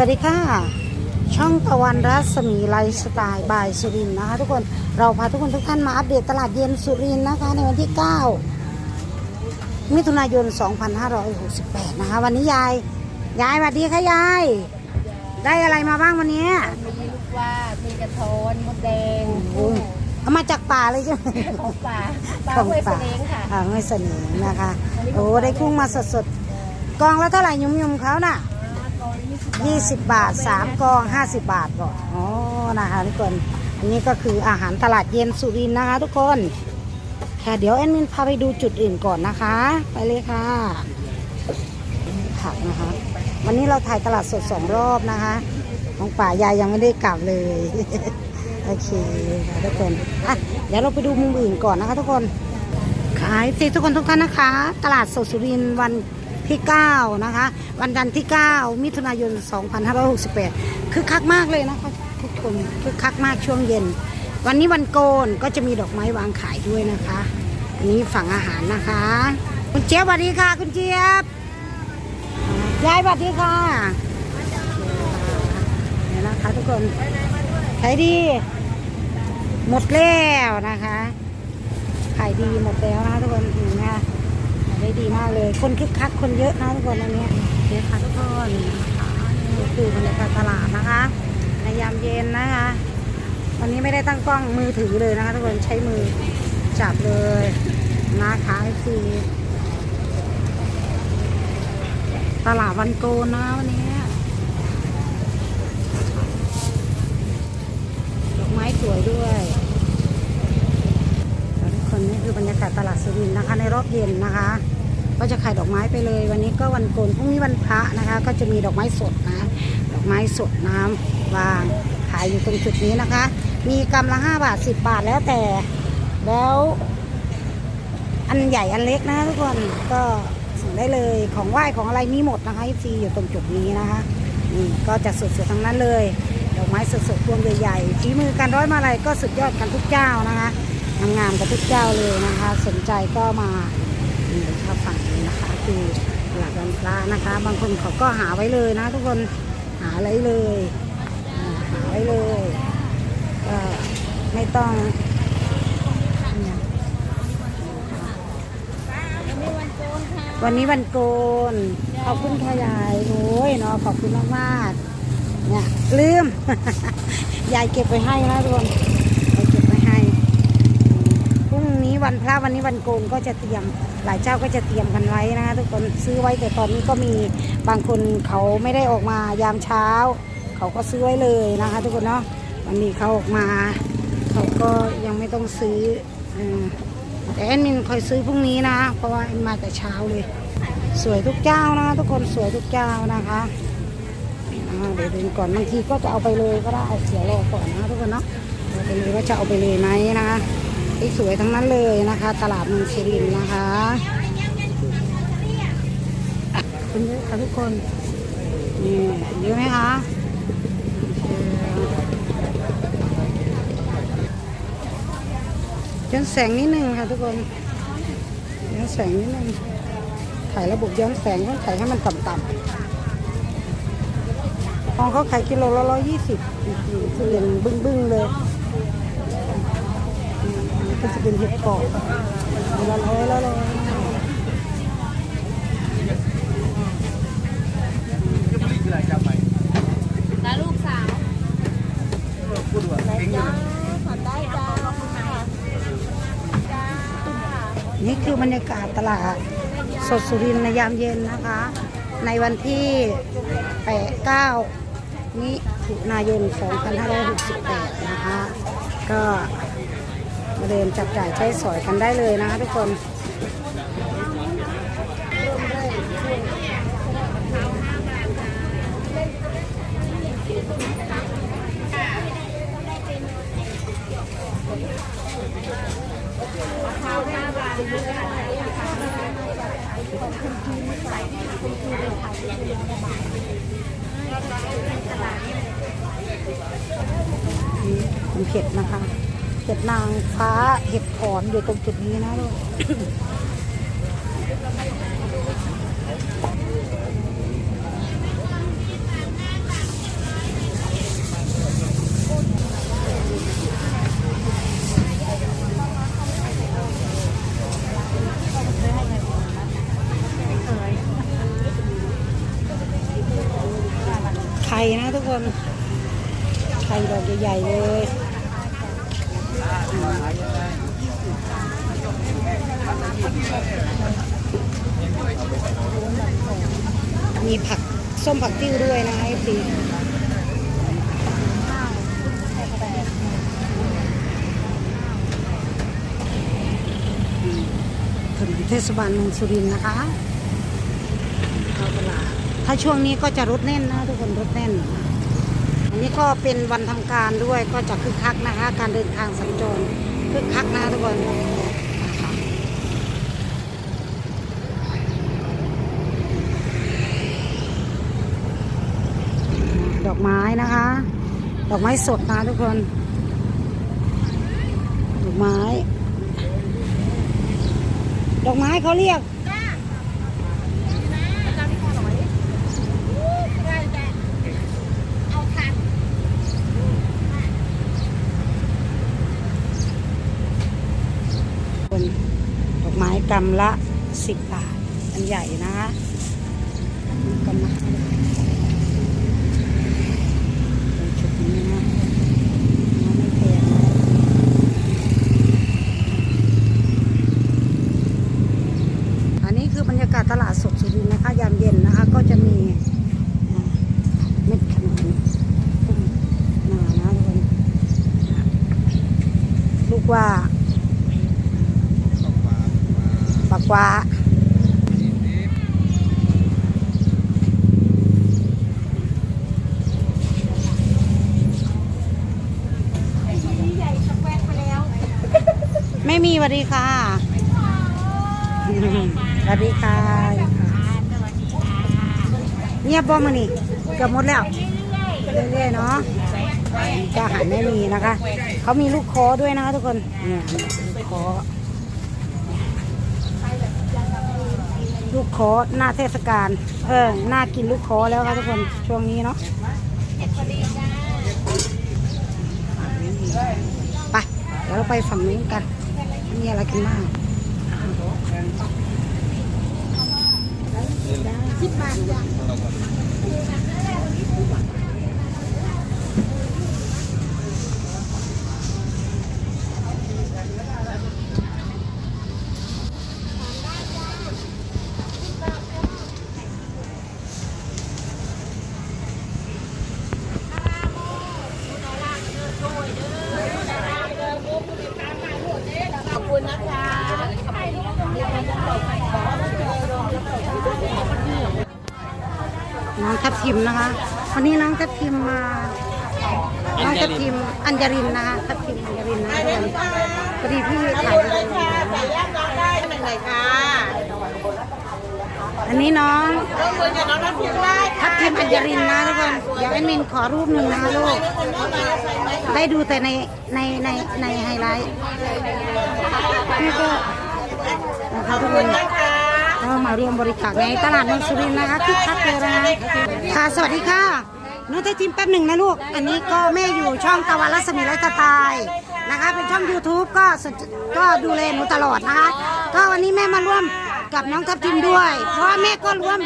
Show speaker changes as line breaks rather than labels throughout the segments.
สวัสดีค่ะ ช่องตะวันรัศมีไลฟ์สไตล์บายสุรินทร์นะคะ ทุกคนเราพาทุกคนทุกท่านมาอัปเดตตลาดเย็นสุรินทร์นะคะ ในวันที่ 9 มิถุนายน 2568 นะคะ วันนี้ยาย ยายสวัสดีค่ะยาย ได้อะไรมาบ้างวันนี้
มีลูกว่าดมีกระท้อนมดแดง
โอ้ยเอามาจากป่าเลยใช่ไหม
ของป่าปลา
ของ
ห้วยเส
ป่า
ลงค่ะ
อ่าห้วยเสนงนะคะ โอ้ได้กุ้งมาสดๆกองละเท่าไหร่ยุ่มๆเขาน่ะ
กองยี่สิบ
20 บาท 3 กอง 50 บาทก่อนอ๋อนะคะทุกคน อันนี้ก็คืออาหารตลาดเย็นสุรินทร์นะคะ ทุกคนค่ะเดี๋ยวแอดมินพาไปดูจุดอื่นก่อนนะคะ ไปเลยค่ะผักนะคะ วันนี้เราถ่ายตลาดสดสองรอบนะคะของป่ายายยังไม่ได้กลับเลย โอเคค่ะทุกคนอะเดี๋ยวเราไปดูมุมอื่นก่อนนะคะ ทุกคนขายสิทุกคนทุกท่านนะคะ ตลาดสดสุรินทร์วัน ที่ 9 นะคะ วันจันทร์ที่ 9 มิถุนายน 2568 คือคักมากเลยนะคะทุกคนคือคักมากช่วงเย็น วันนี้วันโกนก็จะมีดอกไม้วางขายด้วยนะคะอันนี้ฝั่งอาหารนะคะ คุณเจี๊ยบสวัสดีค่ะ คุณเจี๊ยบยายสวัสดีค่ะเนี่ยนะคะทุกคนขายดี หมดแล้วนะคะขายดีหมดแล้วนะทุกคนเห็นไหมคะ ได้ดีมากเลย คนคึกคักคนเยอะนะทุกคนอันนี้เนี่ยค่ะทุกคนนะคะนี่คือบรรยากาศตลาดนะคะในยามเย็นนะคะวันนี้ไม่ได้ตั้งกล้องมือถือเลยนะคะทุกคนใช้มือจับเลยนะคะซีตลาดวันโกนนะวันนี้ดอกไม้สวยด้วย นนี่คือบรรยากาศตลาดสุรินทร์นะคะ ในรอบเย็นนะคะ ก็จะขายดอกไม้ไปเลย วันนี้ก็วันโกนพรุ่งนี้วันพระนะคะ ก็จะมีดอกไม้สดนะดอกไม้สดน้ำวางขายอยู่ตรงจุดนี้นะคะ มีกำละห้าบาทสิบบาทแล้วแต่แล้วอันใหญ่อันเล็กนะทุกคนก็สั่งได้เลยของไหว้ของอะไรมีหมดนะคะฟรีอยู่ตรงจุดนี้นะคะนี่ก็จะสดๆทั้งนั้นเลยดอกไม้สดๆพวงใหญ่ๆฝีมือการร้อยมาลัยก็สุดยอดกันทุกเจ้านะคะ งามๆกันทุกเจ้าเลยนะคะ สนใจก็มานี่ถ้าฝั่งนี้นะคะ คือตลาดวันพระนะคะ บางคนเขาก็หาไว้เลยนะ ทุกคนหาไว้เลยหาไว้เลยก็ไม่ต้องวันนี้วันโกน ขอบคุณค่ะยายโอ้ยเนาะขอบคุณมากๆเนี่ยลืม ยายเก็บไว้ให้นะทุกคนยายเก็บไว้ให้พรุ่ง นี้วันพระวันนี้วันโกนก็จะเตรียมหลายเจ้าก็จะเตรียมกันไว้นะคะทุกคนซื้อไว้แต่ตอนนี้ก็มีบางคนเขาไม่ได้ออกมายามเช้า เขาก็ซื้อไว้เลยนะคะ ทุกคนเนาะวันนี้เขาออกมา เขาก็ยังไม่ต้องซื้อแต่แอดมินคอยซื้อพรุ่งนี้นะ เพราะว่าแอดมาแต่เช้าเลย สวยทุกเจ้านะทุกคนสวยทุกเจ้านะคะเดี๋ยวดูก่อนบางทีก็จะเอาไปเลยก็ได้เดี๋ยวรอก่อนนะทุกคนเนาะเอาไปเลยว่าจะเอาไปเลยไหมนะคะ สวยทั้งนั้นเลยนะคะ ตลาดเมืองเชรินทร์นะคะอะคนเยอะค่ะทุกคนนี่เยอะไหมคะย้อนแสงนิดนึงค่ะทุกคนย้อนแสงนิดนึงถ่ายระบบย้อนแสงต้องถ่ายให้มันต่ำๆของเขาขายกิโลละร้อยยี่สิบทุเรียนบึ้งๆเลย ก็จะเป็นเห็ดเกาะละร้อยละร้อย
แล้วลูกสาวจ้าขอได้จ้าจ้า
นี่คือบรรยากาศตลาดสดสุรินทร์ในยามเย็นนะคะ ในวันที่8 9มิถุนายน 2568 นะคะ ก็ มาเดินจับจ่ายใช้สอยกันได้เลยนะคะทุกคนนี่เป็นเห็ดนะคะ เห็ดนางฟ้าเห็ดถอนอยู่ตรงจุดนี้นะลูกไข่นะทุกคนไข่ดอกใหญ่ๆเลย มีผักส้มผักติ้วด้วยนะไอซีถนนเทศบาลเมืองสุรินทร์นะคะเข้าตลาดถ้าช่วงนี้ก็จะรถแน่นนะทุกคนรถแน่นอัน นี้ก็เป็นวันทำการด้วยก็จะคึกคักนะคะ การเดินทางสัญจรคึกคักนะทุกคนดอกไม้นะคะ ดอกไม้สดนะทุกคน ดอกไม้ ดอกไม้เขาเรียก คนดอ กไม้กำละสิบบาท อันใหญ่นะคะกำละเป็นชุดนี้นะไม่แพงอันนี้คือบรรยากาศตลาดสดสุรินทร์นะคะ ยามเย็นนะคะ ก็จะมีอ่าเม็ดขนุนพุ่มหนานะทุกคนลูกว่า ปากว่าไม่มีสวัสดีค่ะสวัสดีค่ะ เงียบบ่มานี่เกือบหมดแล้ว เรื่อยๆเนาะจะอาหารไม่มีนะคะ เขามีลูกคอด้วยนะคะทุกคน เนี่ยลูกคอ ลูกคอหน้าเทศกาลเออหน้ากินลูกคอแล้วครับทุกคนช่วงนี้เนาะไปเดี๋ยวเราไปฝั่งนู้นกันมีอะไรกันบ้างสิบบาทจ้ะ น้องทับทิมนะคะ วันนี้น้องทับทิมมา น้องทับทิมอัญญรินนะคะทับทิมอัญญรินนะทุกคนพอดีพี่ถ่ายไปเลยอันนี้น้องทับทิมอัญญรินนะทุกคนเดี๋ยวแอดมินขอรูปหนึ่งนะคะลูก ได้ดูแต่ในในในในไฮไลท์นี่ก็นะคะทุกคน ก็มาร่วมบริจาคในตลาดเมืองสุรินทร์นะคะคึกคักเลยนะคะค่ะสวัสดีค่ะน้องเต้ทิมแป๊บหนึ่งนะลูก อันนี้ก็แม่อยู่ช่องตะวันรัศมีไรตะตายนะคะ เป็นช่อง YouTube ก็ก็ดูแลหนูตลอดนะคะ ก็วันนี้แม่มาร่วมกับน้องทับทิมด้วย เพราะแม่ก็ร่วม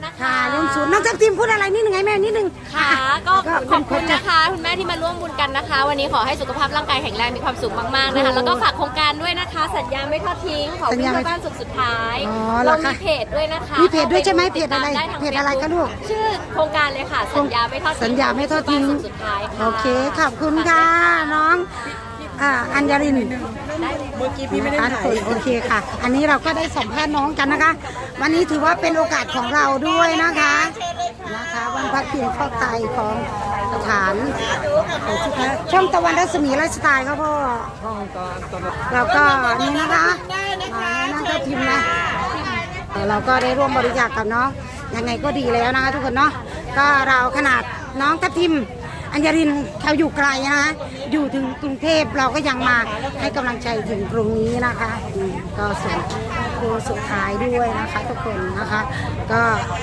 นนะคะ
ค่ะร่วมศูนย์น้องทัพทิมพูดอะไรนิดหนึ่งให้แม่นิดหนึ่ง
ค่ะ ก็ขอบคุณ
จ้ะ
นะคะ คุณแม่ที่มาร่วมบุญกันนะคะ วันนี้ขอให้สุขภาพร่างกายแข็งแรงมีความสุขมากๆนะคะแล้วก็ฝากโครงการด้วยนะคะ สัญญาไม่ทอดทิ้งขอ
สัญ
วิ่ง
ญาไม่
เพื่อบ้านสุขสุดท้าย
อ๋อเหร
เรา
อคะ
มีเพจด้วยนะคะ
มีเพจด้วยใช่ไหม
ข้าป
เพจอะไร
ติดตามด้ทาง
เพจอะไรคะลูก
ชื่อโครงการเลยค่ะสัญญาไม่ทอดทิ้ง
สัญญาไม่ทอดทิ้ง
บ้านสุขสุดท้ายค่ะ
โอเคขอบคุณค่ะน้องอ่าอัญญริน เมื่อกี้พี่ไม่ได้ถ่ายโอเคค่ะ อันนี้เราก็ได้สัมภาษณ์น้องกันนะคะ วันนี้ถือว่าเป็นโอกาสของเราด้วยนะคะนะคะวันพักเพียงข้อไตของสถานช่องตะวันรัศมีไลฟ์สไตล์ครับพ่อแล้วก็นี่นะคะมานั่งก็พิมพ์นะเราก็ได้ร่วมบริจาคกับน้องยังไงก็ดีแล้วนะคะทุกคนเนาะก็เราขนาดน้องทัพทิม อัญญรินเขาอยู่ไกลนะคะ อยู่ถึงกรุงเทพเราก็ยังมาให้กำลังใจถึงตรงนี้นะคะอืมก็ส่วนครูสุดท้ายด้วยนะคะ ทุกคนนะคะ ก็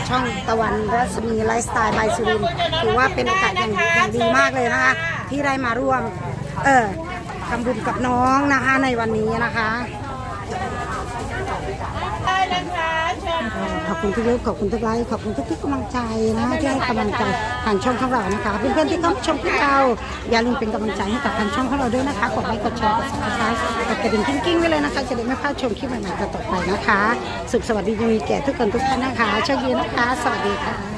ช่องตะวันรัศมีไลฟ์สไตล์บายสุรินทร์ถือว่าเป็นโอกาสอย่างอย่างดีมากเลยนะคะ ที่ได้มาร่วม เออทำบุญกับน้องนะคะในวันนี้นะคะ
ได้นะคะเชิญค่ะ
ขอบคุณทุกเลิฟขอบคุณทุกไลค์ขอบคุณทุกที่กำลังใจนะที่ให้กำลังใจทางช่องของเรานะคะเพื่อนๆที่เข้ามาชมพวกเราอย่าลืมเป็นกำลังใจให้กับทางช่องของเราด้วยนะคะกดไลค์กดแชร์กดซับสไครต์กดกระดิ่งกิ้งๆไว้เลยนะคะจะได้ไม่พลาดชมคลิปใหม่ๆต่อไปนะคะ สุขสวัสดียังมีแก่ทุกคนทุกท่านนะคะโชคดีนะคะ สวัสดีค่ะ